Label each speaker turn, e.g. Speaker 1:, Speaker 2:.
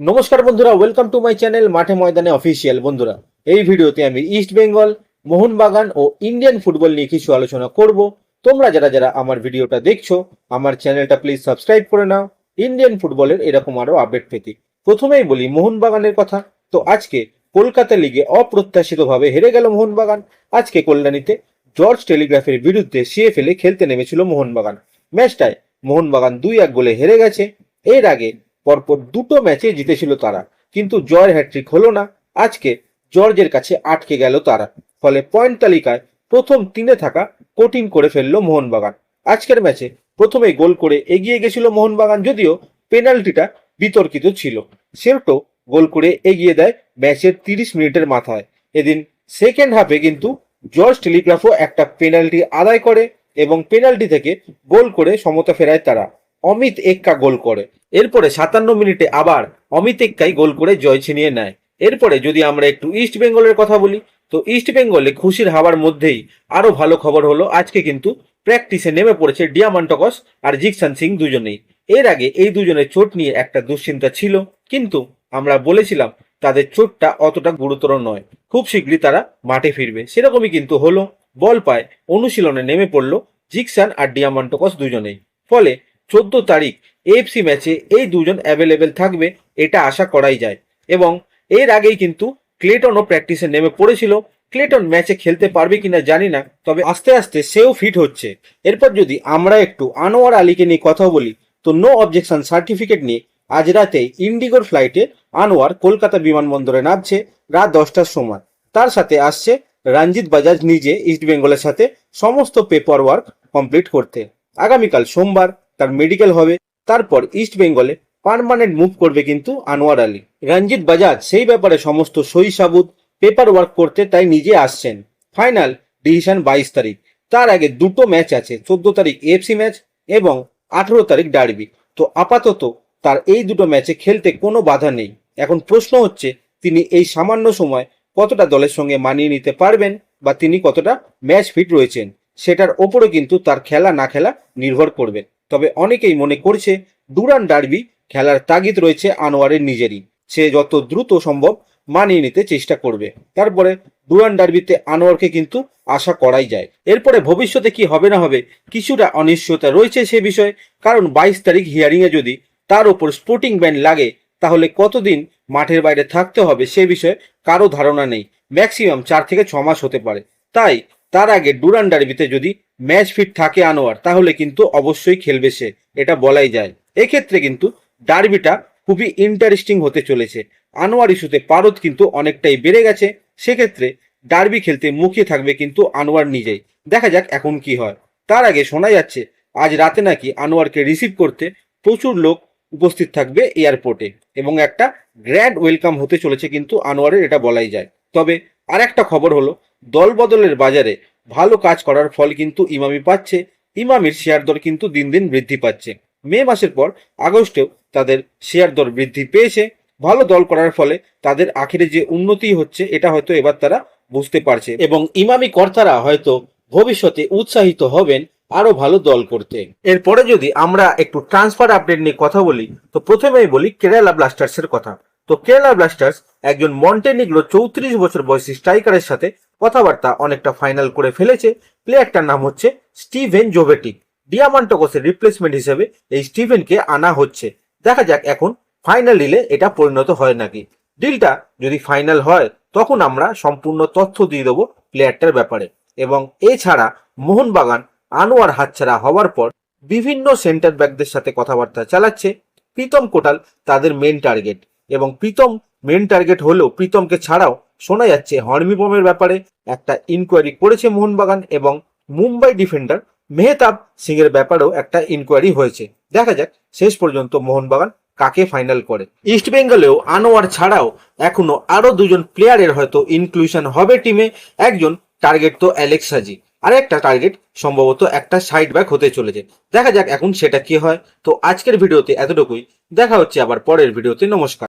Speaker 1: নমস্কার বন্ধুরা welcome to my channel মাঠে ময়দানে অফিসিয়াল বন্ধুরা, এই ভিডিওতে আমি ইস্ট বেঙ্গল মোহনবাগান ও ইন্ডিয়ান ফুটবল নিয়ে কিছু আলোচনা করব। তোমরা যারা যারা আমার ভিডিওটা দেখছ, আমার চ্যানেলটা প্লিজ সাবস্ক্রাইব করে নাও। ইন্ডিয়ান ফুটবলের এরকম আরও আপডেট পেতে। প্রথমেই বলি মোহনবাগানের কথা। তো আজকে কলকাতা লিগে অপ্রত্যাশিতভাবে হেরে গেল মোহনবাগান। আজকে কল্যাণীতে জর্জ টেলিগ্রাফের বিরুদ্ধে সিএফএল খেলতে নেমেছিল মোহনবাগান। ম্যাচটায় মোহনবাগান দুই এক গোলে হেরে গেছে। এর আগে পরপর দুটো ম্যাচে জিতেছিল তারা। কিন্তু জয়ের হ্যাট্রিক হলো না। আজকে জর্জের কাছে আটকে গেল তারা। ফলে পয়েন্ট তালিকায় প্রথম তিনে থাকা কঠিন করে ফেলল মোহনবাগান। আজকের ম্যাচে প্রথমে গোল করে এগিয়ে গেছিল মোহনবাগান, যদিও পেনাল্টিটা বিতর্কিত ছিল। সেরটো গোল করে এগিয়ে দেয় ম্যাচের তিরিশ মিনিটের মাথায়। এদিন সেকেন্ড হাফে কিন্তু জর্জ টেলিগ্রাফও একটা পেনাল্টি আদায় করে এবং পেনাল্টি থেকে গোল করে সমতা ফেরায় তারা। অমিত এক্কা গোল করে। এরপরে সাতান্ন মিনিটে আবার অমিত এক্কাই গোল করে জয় ছিনিয়ে নেয়। এরপরে যদি আমরা একটু ইস্ট বেঙ্গলের কথা বলি, তো ইস্ট বেঙ্গলে খুশির হাওয়ার মধ্যেই আরও ভালো খবর হলো, আজকে কিন্তু প্র্যাকটিসে নেমে পড়েছে ডিয়ামান্টকস আর জিকসান সিং দুজনেই। এর আগে এই দুজনের চোট নিয়ে একটা দুশ্চিন্তা ছিল, কিন্তু আমরা বলেছিলাম তাদের চোটটা অতটা গুরুতর নয়। খুব শীঘ্রই তারা মাঠে ফিরবে। সেরকমই কিন্তু হলো। বল পায় অনুশীলনে নেমে পড়ল জিকসান আর ডিয়ামান্টকস দুজনেই। ফলে চোদ্দ তারিখ এএফসি ম্যাচে এই দুজন অ্যাভেলেবেল থাকবে, এটা আশা করাই যায়। এবং এর আগেই কিন্তু ক্লেটনও প্র্যাকটিসে নেমে পড়েছিল। ক্লেটন ম্যাচে খেলতে পারবে কিনা জানি না, তবে আস্তে আস্তে সেও ফিট হচ্ছে। এরপর যদি আমরা একটু আনোয়ার আলীকে নিয়ে কথা বলি, তো নো অবজেকশন সার্টিফিকেট নিয়ে আজ রাতে ইন্ডিগোর ফ্লাইটে আনোয়ার কলকাতা বিমানবন্দরে নামছে রাত দশটার সময়। তার সাথে আসছে রঞ্জিত বাজাজ নিজে ইস্টবেঙ্গলের সাথে সমস্ত পেপার ওয়ার্ক কমপ্লিট করতে। আগামীকাল সোমবার তার মেডিকেল হবে, তারপর ইস্ট বেঙ্গলে পার্মানেন্ট মুভ করবে কিন্তু আনোয়ার আলী। রঞ্জিত বাজাজ সেই ব্যাপারে সমস্ত সই সাবুত পেপার ওয়ার্ক করতে তাই নিজে আসছেন। ফাইনাল ডিসিশন বাইশ তারিখ। তার আগে দুটো ম্যাচ আছে, চোদ্দ তারিখ এফসি ম্যাচ এবং আঠেরো তারিখ ডার্বি তো আপাতত তার এই দুটো ম্যাচে খেলতে কোনো বাধা নেই। এখন প্রশ্ন হচ্ছে, তিনি এই সামান্য সময় কতটা দলের সঙ্গে মানিয়ে নিতে পারবেন বা তিনি কতটা ম্যাচ ফিট রয়েছেন? সেটার ওপরে কিন্তু তার খেলা না খেলা নির্ভর করবে। তবে অনেকেই মনে করছে ডুরান ডার্বি খেলার তাগিদ রয়েছে আনোয়ারের নিজেরই। সে যত দ্রুত সম্ভব মানিয়ে নিতে চেষ্টা করবে। তারপরে ডুরান ডার্বিতে আনোয়ারকে কিন্তু আশা করাই যায়। এরপরে ভবিষ্যতে কি হবে না হবে কিছুটা অনিশ্চয়তা রয়েছে সে বিষয়ে। কারণ বাইশ তারিখ হিয়ারিংয়ে যদি তার উপর স্পোর্টিং ব্যান লাগে, তাহলে কতদিন মাঠের বাইরে থাকতে হবে সে বিষয়ে কারও ধারণা নেই। ম্যাক্সিমাম চার থেকে ছ মাস হতে পারে। তাই তার আগে ডুরান ডার্বিতে যদি ম্যাচ ফিট থাকে আনোয়ার, তাহলে কিন্তু অবশ্যই খেলবে সে, এটা বলাই যায়। এক্ষেত্রে কিন্তু ডার্বিটা খুবই ইন্টারেস্টিং হতে চলেছে। আনোয়ার ইস্যুতে পারদ কিন্তু অনেকটাই বেড়ে গেছে, সেক্ষেত্রে ডার্বি খেলতে মুখিয়ে থাকবে কিন্তু আনোয়ার নিজেই। দেখা যাক এখন কি হয়। তার আগে শোনা যাচ্ছে, আজ রাতে নাকি আনোয়ারকে রিসিভ করতে প্রচুর লোক উপস্থিত থাকবে এয়ারপোর্টে, এবং একটা গ্র্যান্ড ওয়েলকাম হতে চলেছে কিন্তু আনোয়ারের, এটা বলাই যায়। তবে আর একটা খবর হলো দল বদলের বাজারে ভালো কাজ করার ফল কিন্তু ইমামি পাচ্ছে। ইমামির শেয়ার দর কিন্তু দিন দিন বৃদ্ধি পাচ্ছে। মে মাসের পর আগস্টেও তাদের শেয়ার দর বৃদ্ধি পেয়েছে। ভালো দল করার ফলে তাদের আখেরে যে উন্নতি হচ্ছে, এটা হয়তো এবার তারা বুঝতে পারছে। এবং ইমামি কর্তারা হয়তো ভবিষ্যতে উৎসাহিত হবেন আরও ভালো দল করতে। এরপরে যদি আমরা একটু ট্রান্সফার আপডেট নিয়ে কথা বলি, তো প্রথমেই বলি কেরালা ব্লাস্টার্স এর কথা। তো কেরালা ব্লাস্টার্স একজন মন্টেনিগ্রো চৌত্রিশ বছর বয়সী স্ট্রাইকারের সাথে কথাবার্তা অনেকটা ফাইনাল করে ফেলেছে। প্লেয়ারটার নাম হচ্ছে স্টিভেন জোভেটিক ডিয়ামান্টকসের রিপ্লেসমেন্ট হিসেবে এই স্টিভেনকে আনা হচ্ছে। দেখা যাক এখন ফাইনাল ডিলে এটা পরিণত হয় নাকি। ডিলটা যদি ফাইনাল হয়, তখন আমরা সম্পূর্ণ তথ্য দিয়ে দেবো প্লেয়ারটার ব্যাপারে। এবং এছাড়া মোহনবাগান আনোয়ার হাতছাড়া হওয়ার পর বিভিন্ন সেন্টার ব্যাকদের সাথে কথাবার্তা চালাচ্ছে। প্রীতম কোটাল তাদের মেন টার্গেট এবং প্রীতম মেন টার্গেট হলেও প্রীতমকে ছাড়াও শোনা যাচ্ছে হর্মিপমের ব্যাপারে একটা ইনকোয়ারি করেছে মোহনবাগান এবং মুম্বাই ডিফেন্ডার মেহতাব সিং এর ব্যাপারেও একটা ইনকোয়ারি হয়েছে। দেখা যাক, শেষ পর্যন্ত মোহনবাগান কাকে ফাইনাল করে। ইস্ট বেঙ্গলেও আনোয়ার ছাড়াও এখনও আরও দুজন প্লেয়ারের হয়তো ইনক্লুশন হবে টিমে একজন টার্গেট তো অ্যালেক্স সাজি আর একটা টার্গেট সম্ভবত একটা সাইড ব্যাক হতে চলেছে। দেখা যাক এখন সেটা কি হয়। তো আজকের ভিডিওতে এতটুকুই। দেখা হচ্ছে আবার পরের ভিডিওতে। নমস্কার।